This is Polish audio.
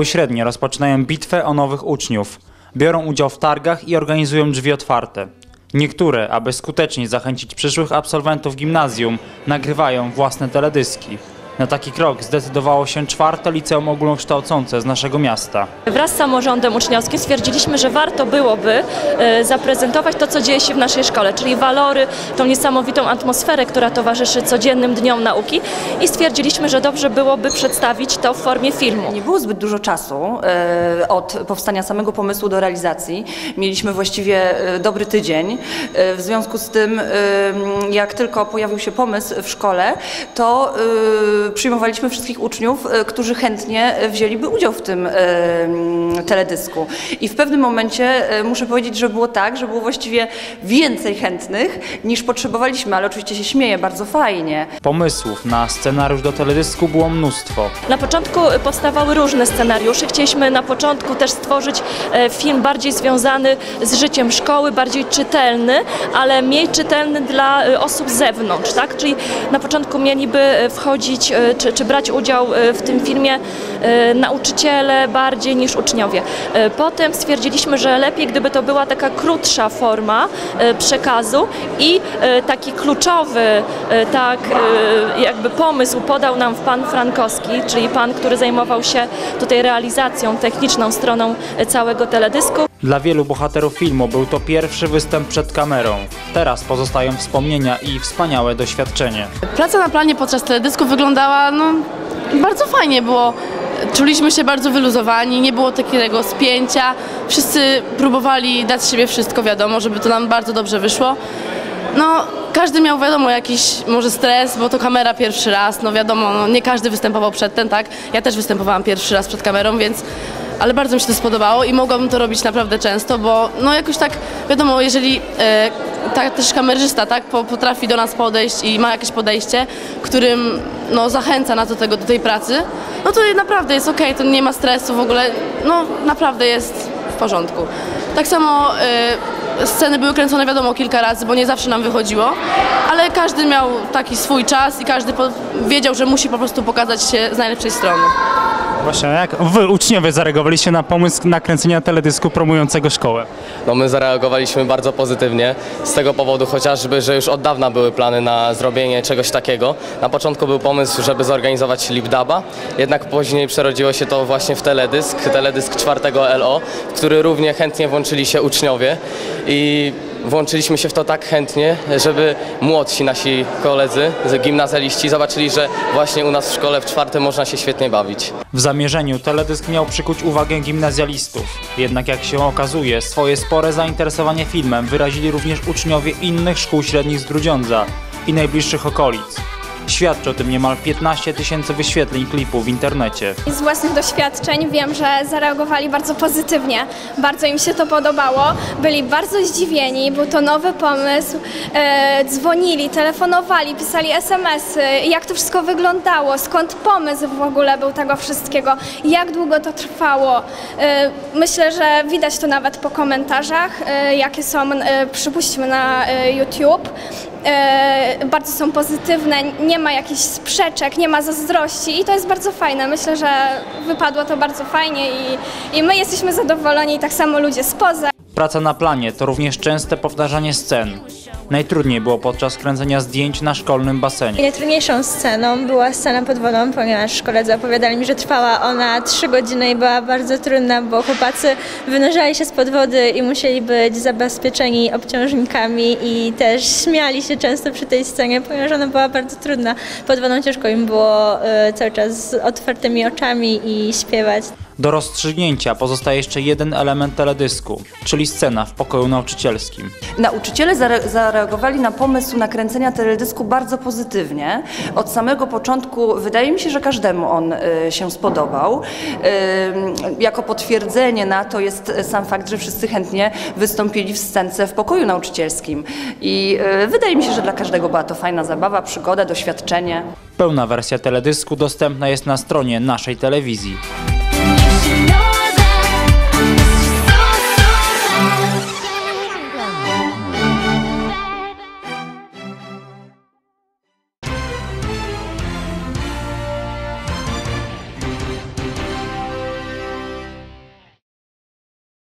szkoły średnie rozpoczynają bitwę o nowych uczniów. Biorą udział w targach i organizują drzwi otwarte. Niektóre, aby skutecznie zachęcić przyszłych absolwentów gimnazjum, nagrywają własne teledyski. Na taki krok zdecydowało się czwarte liceum ogólnokształcące z naszego miasta. Wraz z samorządem uczniowskim stwierdziliśmy, że warto byłoby e, zaprezentować to, co dzieje się w naszej szkole, czyli walory, tą niesamowitą atmosferę, która towarzyszy codziennym dniom nauki i stwierdziliśmy, że dobrze byłoby przedstawić to w formie filmu. Nie było zbyt dużo czasu e, od powstania samego pomysłu do realizacji. Mieliśmy właściwie e, dobry tydzień. W związku z tym, jak tylko pojawił się pomysł w szkole, to przyjmowaliśmy wszystkich uczniów, e, którzy chętnie wzięliby udział w tym e, teledysku. I w pewnym momencie e, muszę powiedzieć, że było tak, że było właściwie więcej chętnych niż potrzebowaliśmy, ale oczywiście się śmieję, bardzo fajnie. Pomysłów na scenariusz do teledysku było mnóstwo. Na początku powstawały różne scenariusze. Chcieliśmy na początku też stworzyć film bardziej związany z życiem szkoły, bardziej czytelny, ale mniej czytelny dla osób z zewnątrz, tak? Czyli na początku mieliby wchodzić czy, czy brać udział e, w tym filmie e, nauczyciele bardziej niż uczniowie. E, Potem stwierdziliśmy, że lepiej gdyby to była taka krótsza forma e, przekazu i e, taki kluczowy e, tak e, jakby pomysł podał nam pan Frankowski, czyli pan, który zajmował się tutaj realizacją techniczną stroną e, całego teledysku. Dla wielu bohaterów filmu był to pierwszy występ przed kamerą. Teraz pozostają wspomnienia i wspaniałe doświadczenie. Praca na planie podczas teledysku wyglądała no, bardzo fajnie, było czuliśmy się bardzo wyluzowani, nie było takiego spięcia. Wszyscy próbowali dać z siebie wszystko, wiadomo, żeby to nam bardzo dobrze wyszło. No, każdy miał wiadomo jakiś może stres, bo to kamera pierwszy raz, no wiadomo, no, nie każdy występował przedtem, tak? Ja też występowałam pierwszy raz przed kamerą, więc ale bardzo mi się to spodobało i mogłabym to robić naprawdę często, bo no jakoś tak, wiadomo, jeżeli e, tak też kamerzysta, tak, po, potrafi do nas podejść i ma jakieś podejście, którym no zachęca nas do tego, do tej pracy, no to naprawdę jest okej, to nie ma stresu w ogóle, no naprawdę jest w porządku. Tak samo e, sceny były kręcone wiadomo kilka razy, bo nie zawsze nam wychodziło, ale każdy miał taki swój czas i każdy wiedział, że musi po prostu pokazać się z najlepszej strony. Właśnie, jak wy uczniowie zareagowaliście na pomysł nakręcenia teledysku promującego szkołę? No my zareagowaliśmy bardzo pozytywnie z tego powodu chociażby, że już od dawna były plany na zrobienie czegoś takiego. Na początku był pomysł, żeby zorganizować Lipdaba, jednak później przerodziło się to właśnie w teledysk, teledysk czwartego LO, w który równie chętnie włączyli się uczniowie i włączyliśmy się w to tak chętnie, żeby młodsi nasi koledzy, gimnazjaliści zobaczyli, że właśnie u nas w szkole w czwartym można się świetnie bawić. W zamierzeniu teledysk miał przykuć uwagę gimnazjalistów. Jednak jak się okazuje, swoje spore zainteresowanie filmem wyrazili również uczniowie innych szkół średnich z Grudziądza i najbliższych okolic. Świadczy o tym niemal 15 tysięcy wyświetleń klipu w internecie. Z własnych doświadczeń wiem, że zareagowali bardzo pozytywnie. Bardzo im się to podobało. Byli bardzo zdziwieni, był to nowy pomysł. E, dzwonili, telefonowali, pisali SMS-y, jak to wszystko wyglądało, skąd pomysł w ogóle był tego wszystkiego, jak długo to trwało. E, myślę, że widać to nawet po komentarzach, e, jakie są, e, przypuśćmy, na e, YouTube. E, bardzo są pozytywne, nie ma jakichś sprzeczek, nie ma zazdrości i to jest bardzo fajne. Myślę, że wypadło to bardzo fajnie i, i my jesteśmy zadowoleni, i tak samo ludzie spoza. Praca na planie to również częste powtarzanie scen. Najtrudniej było podczas kręcenia zdjęć na szkolnym basenie. Najtrudniejszą sceną była scena pod wodą, ponieważ koledzy opowiadali mi, że trwała ona 3 godziny i była bardzo trudna, bo chłopacy wynurzali się spod wody i musieli być zabezpieczeni obciążnikami i też śmiali się często przy tej scenie, ponieważ ona była bardzo trudna. Pod wodą ciężko im było e, cały czas z otwartymi oczami i śpiewać. Do rozstrzygnięcia pozostaje jeszcze jeden element teledysku, czyli scena w pokoju nauczycielskim. Nauczyciele zare- zareagowali na pomysł nakręcenia teledysku bardzo pozytywnie. Od samego początku wydaje mi się, że każdemu on y, się spodobał. Y, jako potwierdzenie na to jest sam fakt, że wszyscy chętnie wystąpili w scence w pokoju nauczycielskim. I y, wydaje mi się, że dla każdego była to fajna zabawa, przygoda, doświadczenie. Pełna wersja teledysku dostępna jest na stronie naszej telewizji. you know.